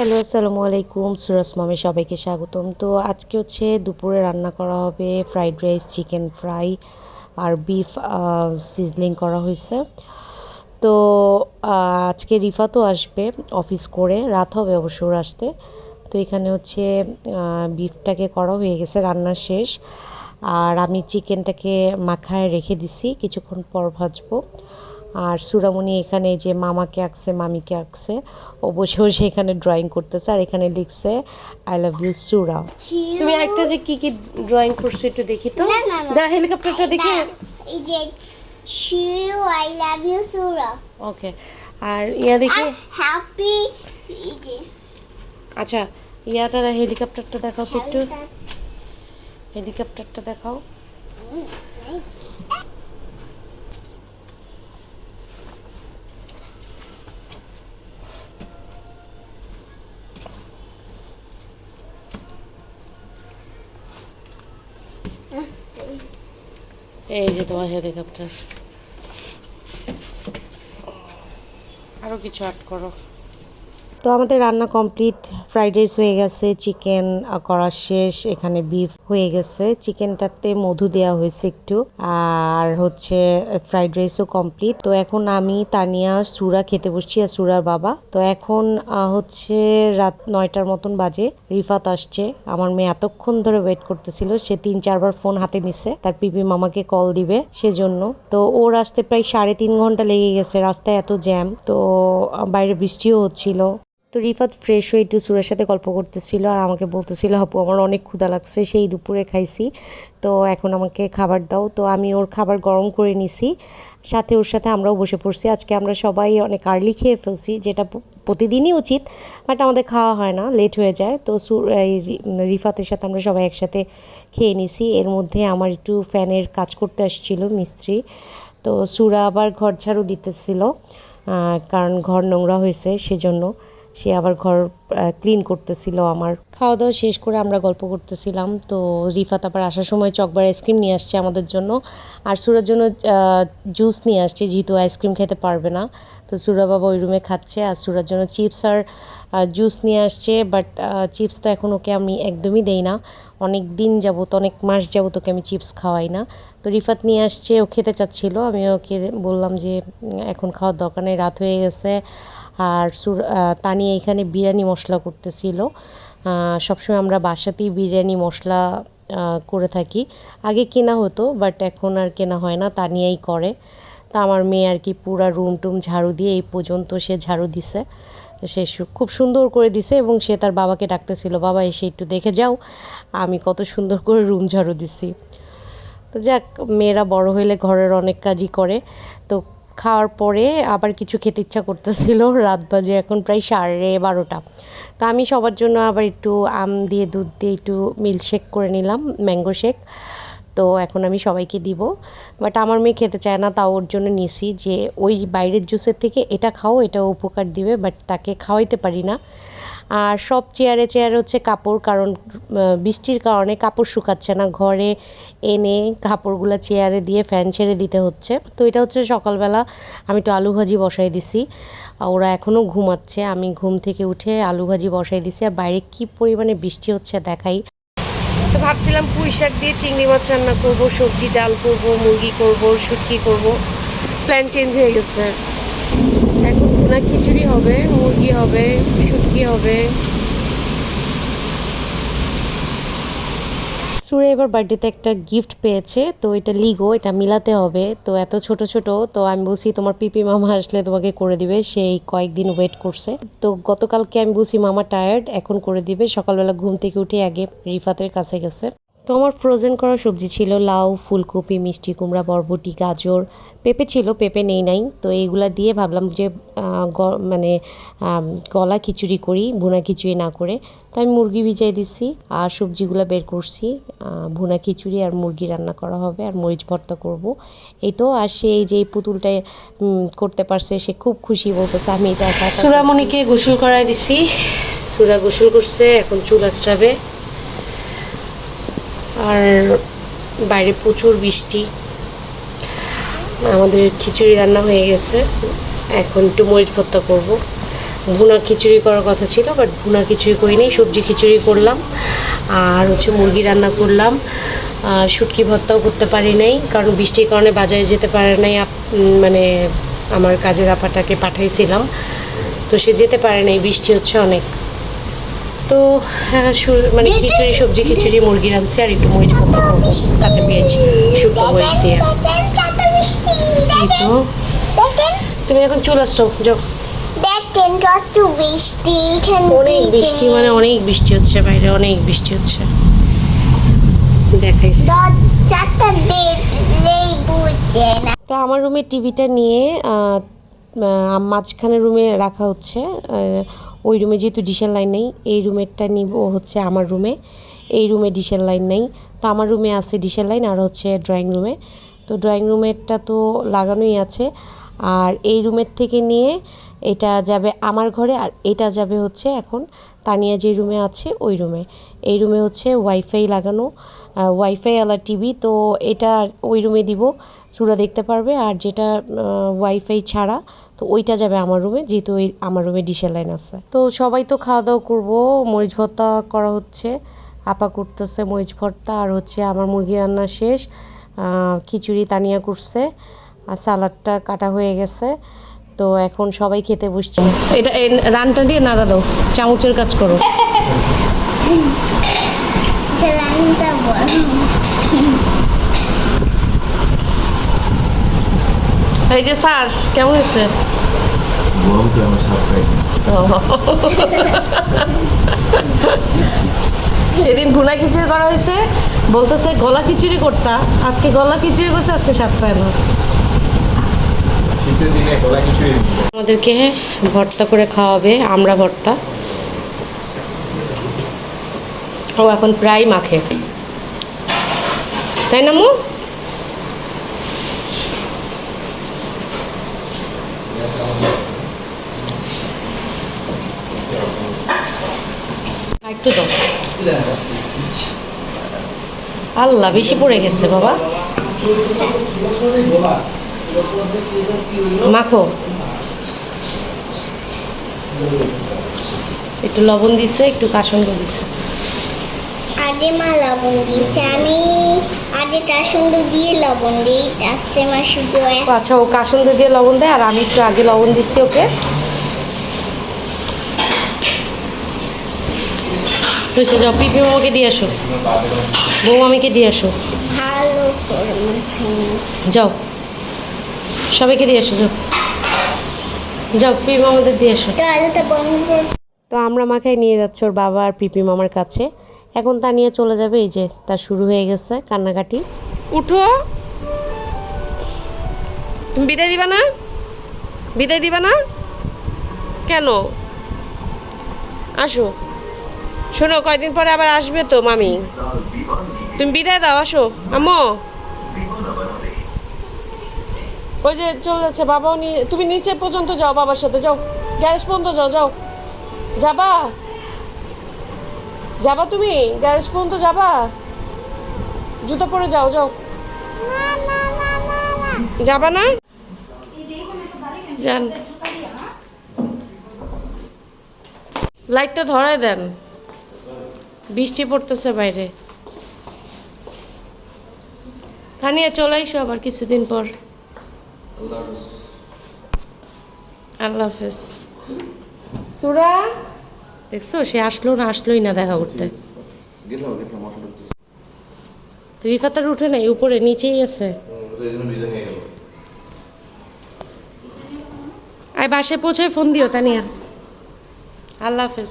Hello, আসসালামু আলাইকুম। সুরাস মামে সবাইকে স্বাগতম। তো আজকে হচ্ছে দুপুরে রান্না করা হবে ফ্রাইড রাইস, চিকেন ফ্রাই আর বিফ সিজলিং করা হয়েছে। তো আজকে রিফা তো আসবে অফিস করে, রাত হবে অবশ্য আসতে। তো এখানে হচ্ছে বিফটাকে করা হয়ে গেছে, রান্না শেষ। আর আমি চিকেনটাকে মাখায় রেখে দিছি, কিছুক্ষণ পর ভাজবো। আর সুরামণি এখানে যে মামাকে আঁকছে মামিকে আঁকছে ও বসে বসে এখানে ড্রয়িং করতেছে আর এখানে লিখছে আই লাভ ইউ সুরা। তুমি একটা যে কি কি ড্রয়িং করছ একটু দেখি তো। দা হেলিকপ্টারটা দেখি। এই যে আই লাভ ইউ সুরা। ওকে আর ইয়া দেখি। হ্যাপি এই যে। আচ্ছা ইয়াটা হেলিকপ্টারটা দেখাও একটু। হেলিকপ্টারটা দেখাও। এই যে তোমার হেলিকপ্টার আরও কিছু আর্ট করো। তো আমাদের রান্না কমপ্লিট। ফ্রাইড রাইস হয়ে গেছে, চিকেন করা শেষ, এখানে বিফ হয়ে গেছে। চিকেনটাতে মধু দেওয়া হয়েছে একটু, আর হচ্ছে ফ্রাইড রাইসও কমপ্লিট। তো এখন আমি তানিয়া সুরা খেতে বসছি আর সুরার বাবা। তো এখন হচ্ছে রাত নয়টার মতন বাজে, রিফাত আসছে। আমার মেয়ে এতক্ষণ ধরে ওয়েট করতেছিল, সে তিন চারবার ফোন হাতে নিছে। তার পিপি মামাকে কল দিবে সেজন্য। তো ওর আসতে প্রায় সাড়ে তিন ঘণ্টা লেগে গেছে, রাস্তায় এত জ্যাম তো বাইরে বৃষ্টিও হচ্ছিল। তো রিফাত ফ্রেশ হয়ে একটু সুরের সাথে গল্প করতেছিল আর আমাকে বলতেছিল, আপু, আমার অনেক ক্ষুধা লাগছে, সেই দুপুরে খাইছি। তো এখন আমাকে খাবার দাও। তো আমি ওর খাবার গরম করে নিছি। সাথে ওর সাথে আমরাও বসে পড়ছি। আজকে আমরা সবাই অনেক আর্লি খেয়ে ফেলছি, যেটা প্রতিদিনই উচিত বাট আমাদের খাওয়া হয় না লেট হয়ে যায়। তো সু- এই রিফাতের সাথে আমরা সবাই একসাথে খেয়ে নিছি। এর মধ্যে আমার একটু ফ্যানের কাজ করতে আসছিল মিস্ত্রি। তো সুরা আবার ঘর ঝাড়ু দিতেছিল কারণ ঘর নোংরা হয়েছে, সেজন্য। সে আবার ঘর ক্লিন করতেছিল আমার। খাওয়া দাওয়া শেষ করে আমরা গল্প করতেছিলাম। তো রিফাত আবার আসার সময় চকবার আইসক্রিম নিয়ে আসছে আমাদের জন্য। আর সুরার জন্য জুস নিয়ে আসছে, যেহেতু আইসক্রিম খেতে পারবে না। তো সুরা বাবা ওই রুমে খাচ্ছে আর সুরার জন্য চিপস আর জুস নিয়ে আসছে। বাট চিপস তো এখন ওকে আমি একদমই দেই না। অনেক দিন যাবত, অনেক মাস যাবত ওকে আমি চিপস খাওয়াই না। তো রিফাত নিয়ে আসছে, ও খেতে চাচ্ছিল। আমি ওকে বললাম যে, এখন খাওয়ার দোকানে রাত হয়ে গেছে। আর তানিয়া এখানে বিরিয়ানি মশলা করতেছিল। সবসময় আমরা বাসাতেই বিরিয়ানি মশলা করে থাকি। আগে কেনা হতো বাট এখন আর কেনা হয় না, তানিয়াই করে। তা আমার মেয়ে আর কি পুরা রুম টুম ঝাড়ু দিয়ে এই পর্যন্ত সে ঝাড়ু দিছে। সু- খুব সুন্দর করে দিছে এবং সে তার বাবাকে ডাকতেছিল, বাবা, এসে একটু দেখে যাও, আমি কত সুন্দর করে রুম ঝাড়ু দিছি। তো যাক, মেয়েরা বড় হইলে ঘরের অনেক কাজই করে। তো খাওয়ার পরে আবার কিছু খেতে ইচ্ছা করতেছিল। রাত বাজে এখন প্রায় সাড়ে বারোটা। তো আমি সবার জন্য আবার একটু আম দিয়ে, দুধ দিয়ে একটু মিল্কশেক করে নিলাম, ম্যাঙ্গো শেক। তো এখন আমি সবাইকে দিব। বাট আমার মেয়ে খেতে চায় না, তাও ওর জন্য নিছি যে ওই বাইরের জুসের থেকে এটা খাও, এটা উপকার দিবে, বাট তাকে খাওয়াইতে পারি না। আর সব চেয়ারে চেয়ারে হচ্ছে কাপড়, কারণ বৃষ্টির কারণে কাপড় শুকাচ্ছে না। ঘরে এনে কাপড়গুলো চেয়ারে দিয়ে ফ্যান ছেড়ে দিতে হচ্ছে। তো এটা হচ্ছে সকালবেলা আমি একটু আলু ভাজি বসাই দিছি। ওরা এখনও ঘুমাচ্ছে। আমি ঘুম থেকে উঠে আলু ভাজি বসাই দিছি। আর বাইরে কি পরিমাণে বৃষ্টি হচ্ছে দেখাই। তো ভাবছিলাম পুঁই শাক দিয়ে চিংড়ি মাছ রান্না করব, সবজি ডাল করব, মুরগি করব, শুটকি করব। প্ল্যান চেঞ্জ হয়ে গেছে। এখন ভুনা খিচুড়ি হবে, মুরগি হবে শুটকি হবে? সুরে এবার বার্থডেতে একটা গিফট পেয়েছে, তো এটা লিগো এটা মিলাতে হবে। তো এত ছোট ছোট, তো আমি বলছি তোমার পিপি মামা আসলে তোমাকে করে দিবে সেই কয়েকদিন ওয়েট করছে। তো গতকালকে আমি বলছি মামা টায়ার্ড এখন করে দিবে। সকালবেলা ঘুম থেকে উঠে আগে রিফাতের কাছে গেছে। তো আমার ফ্রোজেন করা সবজি ছিল লাউ ফুলকপি মিষ্টি কুমড়া বরবটি গাজর। পেঁপে ছিল পেঁপে নেই নাই। তো এইগুলা দিয়ে ভাবলাম যে গ- মানে গলা খিচুড়ি করি ভুনা খিচুড়ি না করে। তো আমি মুরগি ভিজাই দিছি আর সবজিগুলো বের করছি। ভুনা খিচুড়ি আর মুরগি রান্না করা হবে আর মরিচ ভর্তা করব। এই তো আর সে এই যে পুতুলটা করতে পারছে সে খুব খুশি বলতেছে আমি এটা সুরামণিকে গোসল করাই দিছি। সুরা গোসল করছে এখন চুল আশ্রাবে আর বাইরে প্রচুর বৃষ্টি। আমাদের খিচুড়ি রান্না হয়ে গেছে। এখন একটু মরিচ ভর্তা করব। ভুনা খিচুড়ি করার কথা ছিল বাট ভুনা খিচুড়ি করিনি, সবজি খিচুড়ি করলাম। আর হচ্ছে মুরগি রান্না করলাম। শুটকি ভর্তাও করতে পারি নাই, কারণ বৃষ্টির কারণে বাজারে যেতে পারে নাই মানে আমার কাজের আপাটাকে পাঠাইছিলাম। তো সে যেতে পারে নাই, বৃষ্টি হচ্ছে অনেক। তো হ্যাঁ, মানে খিচুড়ি সবজি খিচুড়ি মুরগি রাঁধছি আর একটু মরিচ ভর্তা করব কাঁচা পেঁয়াজ শুকনো মরিচ দিয়ে। তো। তুমি এখন চলে আসছো যাও। অনেক বৃষ্টি মানে অনেক বৃষ্টি হচ্ছে বাইরে অনেক বৃষ্টি হচ্ছে। দেখাইছি। তো আমার রুমের টিভিটা নিয়ে মাঝখানে রুমে রাখা হচ্ছে ওই রুমে যেহেতু ডিশের লাইন নেই, এই রুমেরটা নিব হচ্ছে আমার রুমে এই রুমে ডিশের লাইন নেই। তো আমার রুমে আছে ডিশের লাইন আর হচ্ছে ড্রয়িং রুমে তো ড্রয়িং রুমেরটা তো লাগানোই আছে। আর এই রুমের থেকে নিয়ে এটা যাবে আমার ঘরে আর এটা যাবে হচ্ছে এখন তানিয়া যে রুমে আছে ওই রুমে এই রুমে হচ্ছে ওয়াইফাই লাগানো। ওয়াইফাই আলা টিভি তো এটা ওই রুমে দিব। সুরা দেখতে পারবে। আর যেটা ওয়াইফাই ছাড়া তো ওইটা যাবে আমার রুমে যেহেতু ওই আমার রুমে ডিশের লাইন আছে। তো সবাই তো খাওয়া দাওয়া করব, মরিচ ভর্তা করা হচ্ছে, আপা করতেছে মরিচ ভর্তা, আর হচ্ছে আমার মুরগি রান্না শেষ খিচুড়ি তানিয়া করছে, আর সালাডটা কাটা হয়ে গেছে, তো এখন সবাই খেতে বসছে। এটা রানটা দিয়ে নাড়া দাও, চামচের কাজ করো। লাইনটা এই যে স্যার কেমন হয়েছে? গরম তো আমার সাপ খাই। সেদিন ভুনা খিচুড়ি করা হয়েছে বলতেছে গলা খিচুড়ি করতা আজকে গলা খিচুড়ি করছে আজকে স্বাদ পায় না। আমাদেরকে ভর্তা করে খাওয়াবে আমরা ভর্তা। ও এখন প্রায় মাখে। তাই না মু? একটু দাও। আল্লাহ বেশি পড়ে গেছে বাবা। মাখো। একটু লবণ দিছে একটু কাসন্দ দিছে। আগে মা লবণ দিয়েছে আমি আগে সঙ্গে দিয়ে লবণ দিই আজকে মা শুধু আচ্ছা ও কাসন্দ দিয়ে লবণ দেয় আর আমি একটু আগে লবণ দিচ্ছি ওকে। হয়েছে যাও। পিপি মামাকে দিয়ে আসো। বৌমামিকে দিয়ে আসো। ভালো যাও। সবাইকে দিয়ে আসো যাও। যাও পিপি মামাদের দিয়ে আসো। তো তো আমরা মাখায় নিয়ে যাচ্ছি ওর বাবা আর পিপি মামার কাছে। এখন তা নিয়ে চলে যাবে এই যে তার শুরু হয়ে গেছে কান্নাকাটি। উঠো। তুমি বিদায় দিবা না? বিদায় দিবা না? কেন? আসো। শোনো, কয়দিন পরে আবার আসবে তো, মামি? তুমি বিদায় দাও, আসো। আম্মু? ওই যে চলে যাচ্ছে, বাবাও নিয়ে তুমি নিচে পর্যন্ত যাও বাবার সাথে, যাও। গ্যারেজ পর্যন্ত যাও যাও। যাবা? যাবা তুমি? গ্যারেজ পর্যন্ত যাবা? জুতো পরে যাও যাও। যাবা না? যান। লাইটটা ধরায় দেন। বৃষ্টি পড়তেছে বাইরে। থানিয়া চলে আইসো আবার কিছুদিন পর। আল্লাহ হাফেজ। সুরা দেখছ? সে আসলো না আসলোই না দেখা করতে। রিফাতার উঠে নাই উপরে নিচেই আছে। আয় বাসায় পৌঁছায় ফোন দিও তানিয়া আল্লাহ হাফেজ।